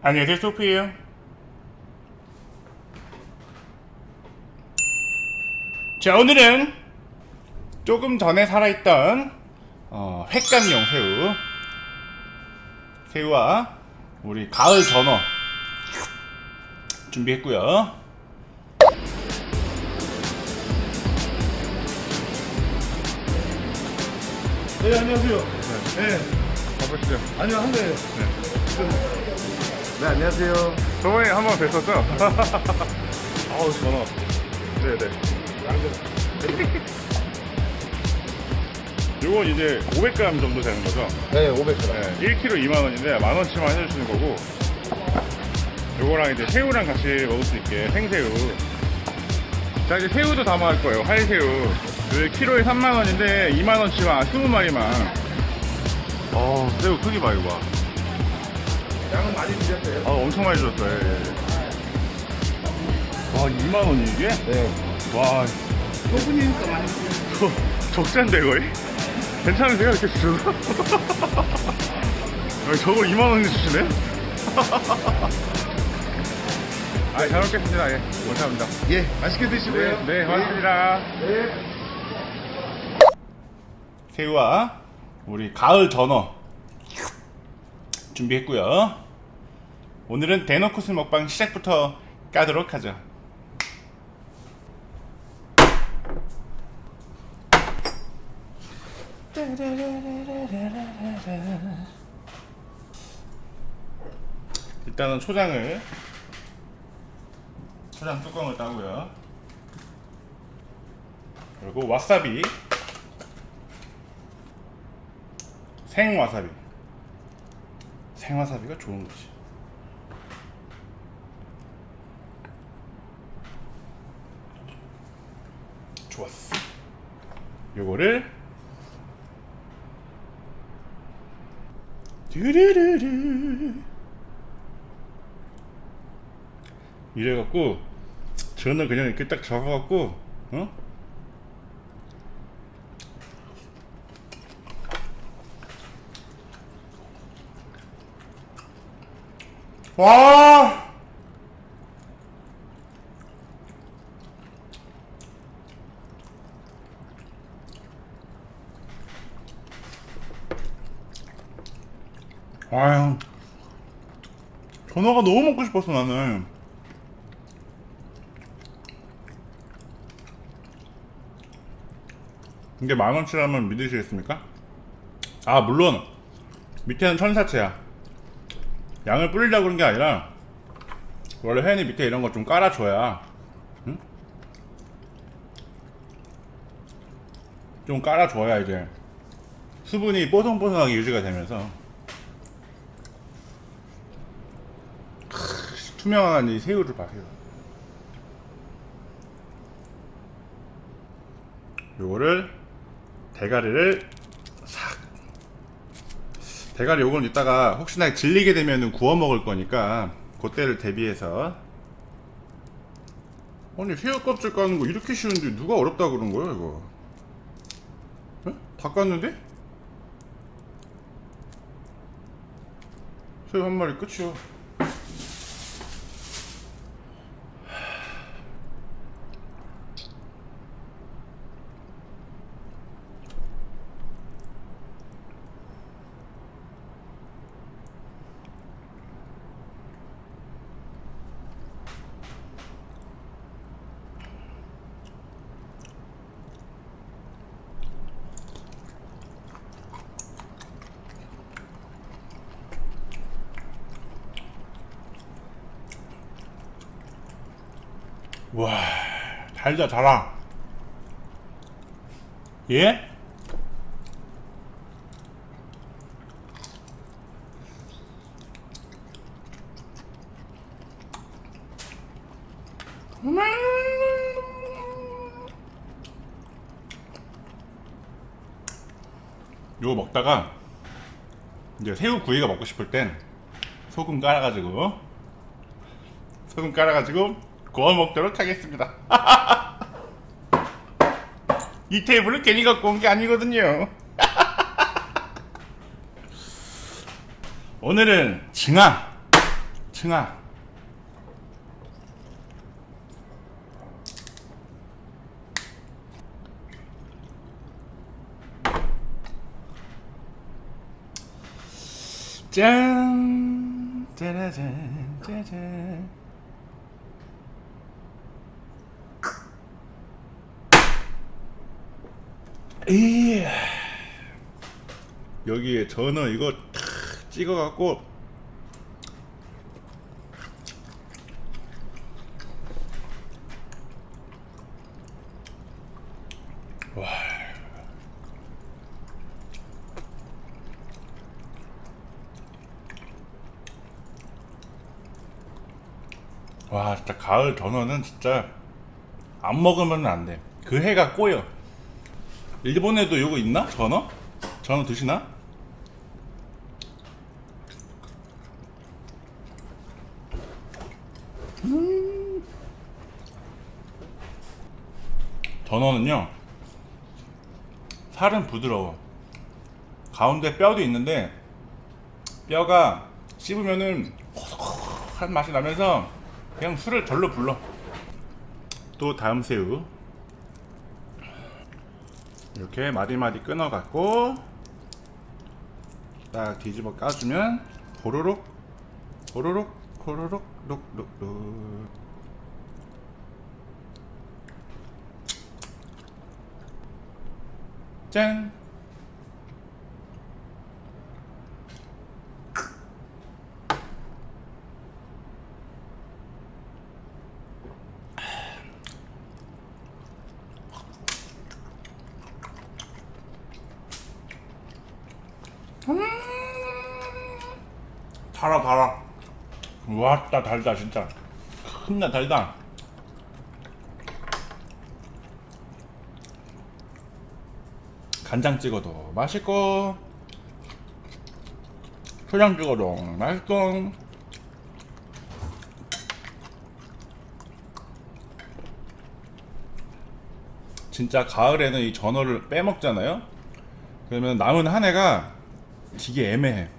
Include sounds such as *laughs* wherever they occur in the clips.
안녕하세요 소피예요 자 오늘은 조금 전에 살아있던 어, 횟감용 새우 새우와 우리 가을 전어 준비했고요 네 안녕하세요. 네. 가보시죠 아니요 한 대. 네 안녕하세요. 저번에 한 번 뵀었죠? *laughs* 아우 전어 네네 *laughs* 요건 이제 500g 정도 되는 거죠? 네 500g. 네, 1kg 2만원인데 만원치만 해주시는 거고 요거랑 이제 새우랑 같이 먹을 수 있게 생새우 자 이제 새우도 담아갈 거예요 활새우 그 키로에 3만원인데 2만원치만 20마리만 어 새우 크기 봐 이거 봐 많이 드셨어요? 아, 엄청 많이 줬어요. 예, 예. 와, 2만 원이 이게? 네. 와, 소분이니까 많이 드세요. 저, 적자인데 거의? 괜찮으세요? 이렇게 주셔서? *laughs* 아니, 저걸 2만 원에 주시네? *laughs* 아, 잘 먹겠습니다. 예, 감사합니다. 예 맛있게 드시고요. 네, 네, 고맙습니다. 네. 새우와 우리 가을 전어 준비했고요. 오늘은 대놓고스 먹방 시작부터 까도록 하죠. 일단은 초장을 초장 뚜껑을 따고요. 그리고 와사비 생 와사비 생 와사비가 좋은 거지 좋았어 요거를 듀르르르 이래갖고 저는 그냥 이렇게 딱 적어갖고 어? 와! 아유, 전어가 너무 먹고 싶었어 나는. 이게 만 원치라면 믿으시겠습니까? 아 물론 밑에는 천사채야. 양을 뿌리려고 그런 게 아니라 원래 회원이 밑에 이런 거 좀 깔아줘야 응? 좀 깔아줘야 이제 수분이 뽀송뽀송하게 유지가 되면서 투명한 이 새우를 봐세요. 요거를 대가리를 싹. 대가리 요건 이따가 혹시나 질리게 되면 구워 먹을 거니까 그때를 대비해서. 아니 새우 껍질 까는 거 이렇게 쉬운데 누가 어렵다 그런 거야 이거? 에? 다 깠는데? 새우 한 마리 끝이요 와 달다 달아 예? 요거 먹다가 이제 새우 구이가 먹고 싶을 땐 소금 깔아가지고 소금 깔아가지고 구워 먹도록 하겠습니다. *laughs* 이 테이블을 괜히 갖고 온 게 아니거든요. *laughs* 오늘은 징아 층아. 짠! 짜라잔, 짜잔. 이 여기에 전어 이거 탁 찍어갖고 와. 와 진짜 가을 전어는 진짜 안 먹으면 안 돼. 그 해가 꼬여. 일본에도 이거 있나? 전어? 전어 드시나? 음. 전어는요 살은 부드러워 가운데 뼈도 있는데 뼈가 씹으면은 고소한 맛이 나면서 그냥 술을 절로 불러 또 다음 새우 이렇게 마디마디 끊어갖고 딱 뒤집어 까주면 호로록 호로록 호로록 룩룩룩 짠 달아 달아. 왔다 달다 진짜. 겁나 달다. 간장 찍어도 맛있고. 초장 찍어도 맛있고. 진짜 가을에는 이 전어를 빼먹잖아요? 그러면 남은 한 해가 되게 애매해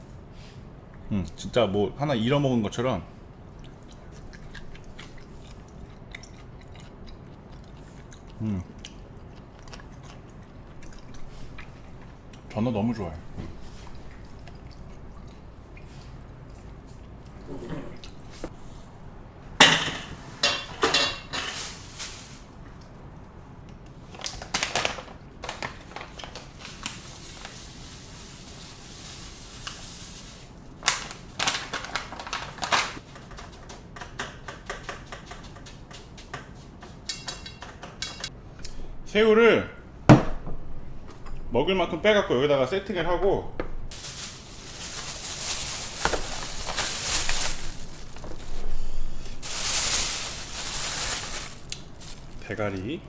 음, 진짜 뭐 하나 잃어먹은 것처럼 음. 전어 너무 좋아요. 새우를 먹을 만큼 빼갖고 여기다가 세팅을 하고 대가리.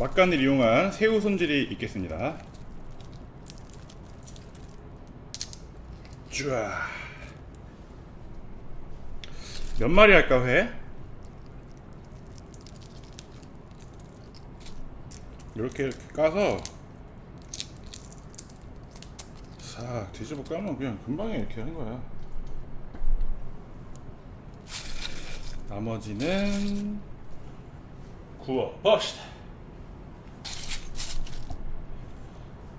막간을 이용한 새우 손질이 있겠습니다. 쭈아. 몇 마리 할까 회? 이렇게 이렇게 까서 싹 뒤집어 까면 그냥 금방에 이렇게 하는 거야. 나머지는 구워 봅시다.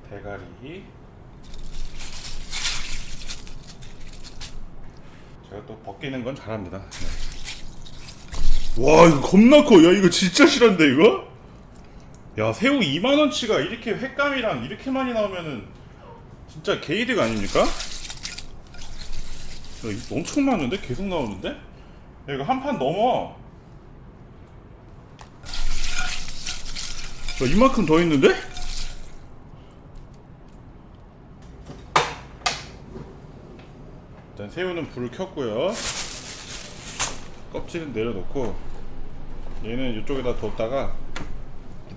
대가리. 제가 또 벗기는 건 잘합니다. 네. 와 이거 겁나 커. 야 이거 진짜 실한데 이거? 야 새우 2만 원치가 이렇게 횟감이랑 이렇게 많이 나오면은 진짜 게이득 아닙니까? 야, 이거 엄청 많은데? 계속 나오는데? 야, 이거 한 판 넘어 야, 이만큼 더 있는데? 일단 새우는 불을 켰고요 껍질은 내려놓고 얘는 이쪽에다 뒀다가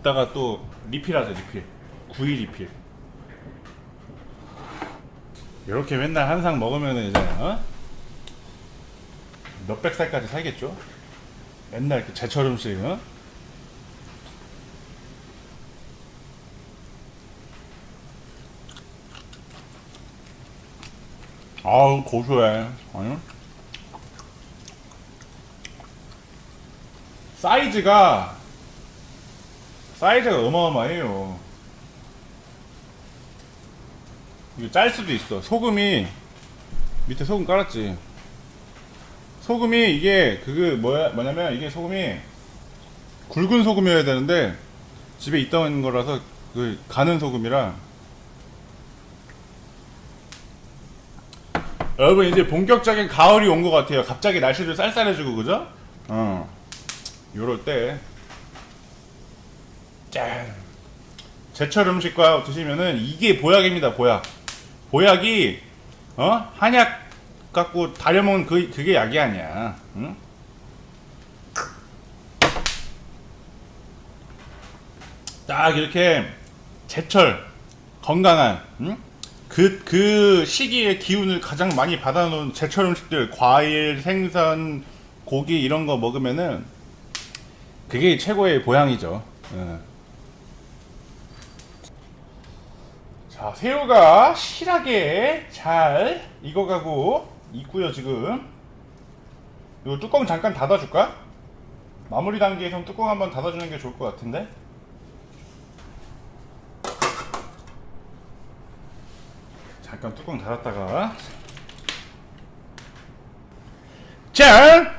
이따가 또 리필하자 리필 구이 리필 이렇게 맨날 한 상 먹으면 이제 어? 몇백 살까지 살겠죠 맨날 이렇게 제철 음식 어? 아우 고소해. 아니? 사이즈가 사이즈가 어마어마해요. 이거 짤 수도 있어. 소금이 밑에 소금 깔았지. 소금이 이게 그거 뭐야 뭐냐면 이게 소금이 굵은 소금이어야 되는데 집에 있던 거라서 그 가는 소금이라 여러분 이제 본격적인 가을이 온 것 같아요. 갑자기 날씨도 쌀쌀해지고 그죠? 어. 요럴 때 짠. 제철 음식과 드시면은 이게 보약입니다. 보약. 보약이 어 한약 갖고 다려먹은 그 그게 약이 아니야. 응? 딱 이렇게 제철 건강한 응? 그, 그 시기의 기운을 가장 많이 받아놓은 제철 음식들 과일, 생선, 고기 이런 거 먹으면은 그게 최고의 보양이죠. 예. 자, 새우가 실하게 잘 익어가고 있고요, 지금. 이거 뚜껑 잠깐 닫아줄까? 마무리 단계에선 뚜껑 한번 닫아주는 게 좋을 것 같은데? 잠깐 뚜껑 닫았다가. 자,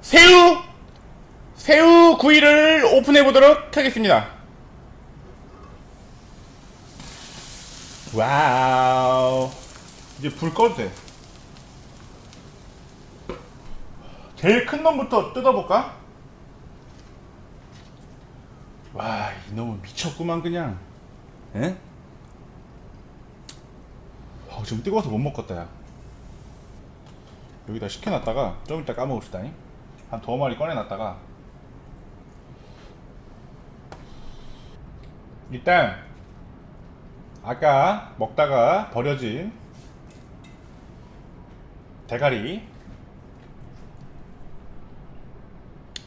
새우! 새우 구이를 오픈해 보도록 하겠습니다. 와우. 이제 불 꺼도 돼. 제일 큰 놈부터 뜯어볼까? 와, 이놈은 미쳤구만, 그냥. 에? 아, 지금 뜨거워서 못 먹겠다, 야. 여기다 식혀놨다가 좀 이따 까먹읍시다니. 한 두어 마리 꺼내놨다가. 일단, 아까 먹다가 버려진 대가리.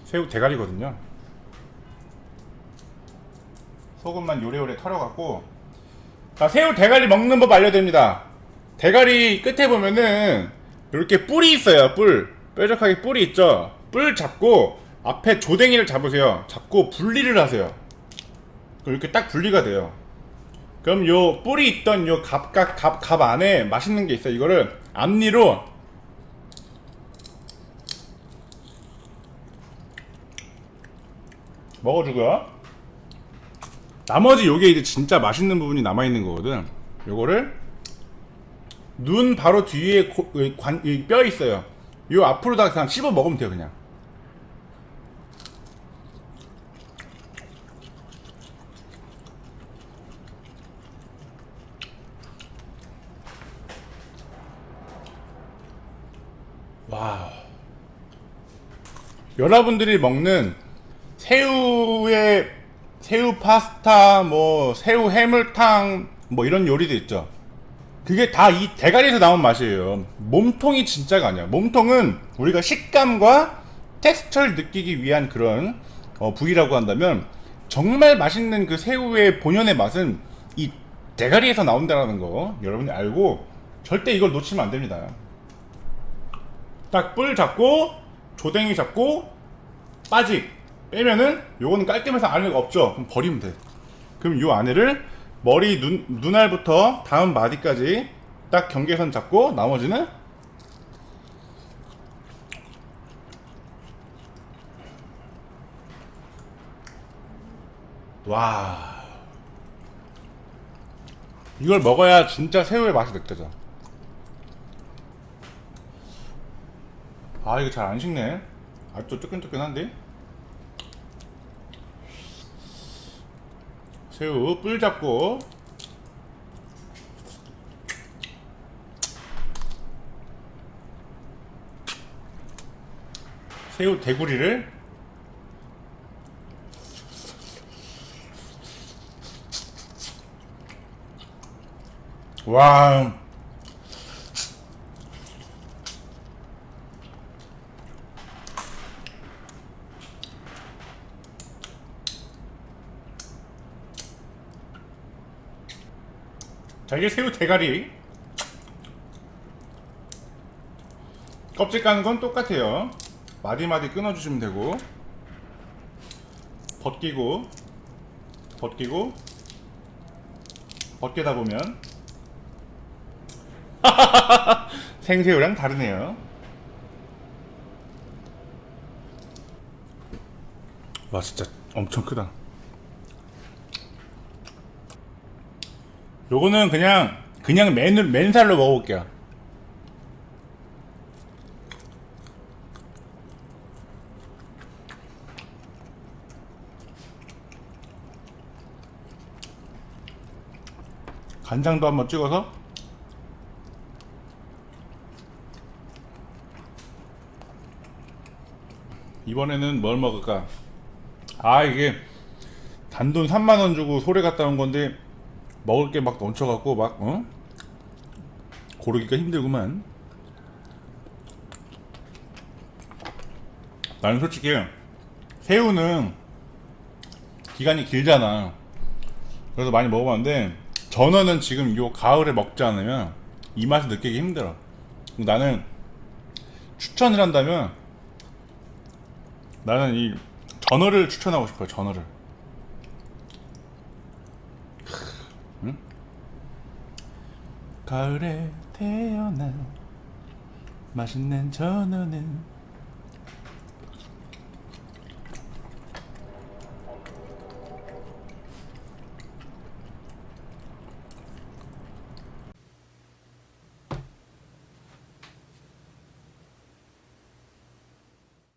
새우 대가리거든요. 소금만 요래요래 털어갖고. 자 새우 대가리 먹는 법 알려드립니다. 대가리 끝에 보면은 이렇게 뿔이 있어요 뿔. 뾰족하게 뿔이 있죠? 뿔 잡고 앞에 조댕이를 잡으세요. 잡고 분리를 하세요. 이렇게 딱 분리가 돼요 그럼 요 뿔이 있던 요 갑각 갑, 갑 안에 맛있는 게 있어요. 이거를 앞니로 먹어주고요. 나머지 요게 이제 진짜 맛있는 부분이 남아 있는 거거든. 요거를 눈 바로 뒤에 고- 이 관, 이뼈 있어요. 요 앞으로 다 그냥 씹어 먹으면 돼요, 그냥. 와우. 여러분들이 먹는 새우의 새우 파스타, 뭐 새우 해물탕, 뭐 이런 요리도 있죠. 그게 다 이 대가리에서 나온 맛이에요. 몸통이 진짜가 아니야. 몸통은 우리가 식감과 텍스처를 느끼기 위한 그런 어, 부위라고 한다면 정말 맛있는 그 새우의 본연의 맛은 이 대가리에서 나온다라는 거 여러분이 알고 절대 이걸 놓치면 안 됩니다. 딱 뿔 잡고 조댕이 잡고 빠지. 빼면은 요거는 깔끔해서 안에가 없죠. 그럼 버리면 돼. 그럼 요 안에를 머리 눈, 눈알부터 다음 마디까지 딱 경계선 잡고 나머지는 와. 이걸 먹어야 진짜 새우의 맛이 느껴져 아 이거 잘 안 식네. 아직도 뜨끈뜨끈한데? 새우 뿔 잡고. 새우 대구리를. 와 자 이게 새우 대가리 껍질 까는 건 똑같아요. 마디마디 끊어주시면 되고 벗기고 벗기고 벗기다 보면 *laughs* 생새우랑 다르네요. 와 진짜 엄청 크다. 요거는 그냥 그냥 맨 맨살로 먹어볼게요. 간장도 한번 찍어서 이번에는 뭘 먹을까? 아 이게 단돈 3만 원 주고 소래 갔다 온 건데 먹을 게 막 넘쳐갖고 막 어? 고르기가 힘들구만. 나는 솔직히 새우는 기간이 길잖아. 그래서 많이 먹어봤는데 전어는 지금 요 가을에 먹지 않으면 이 맛을 느끼기 힘들어. 나는 추천을 한다면 나는 이 전어를 추천하고 싶어요. 전어를. 가을에 태어난 맛있는 전어는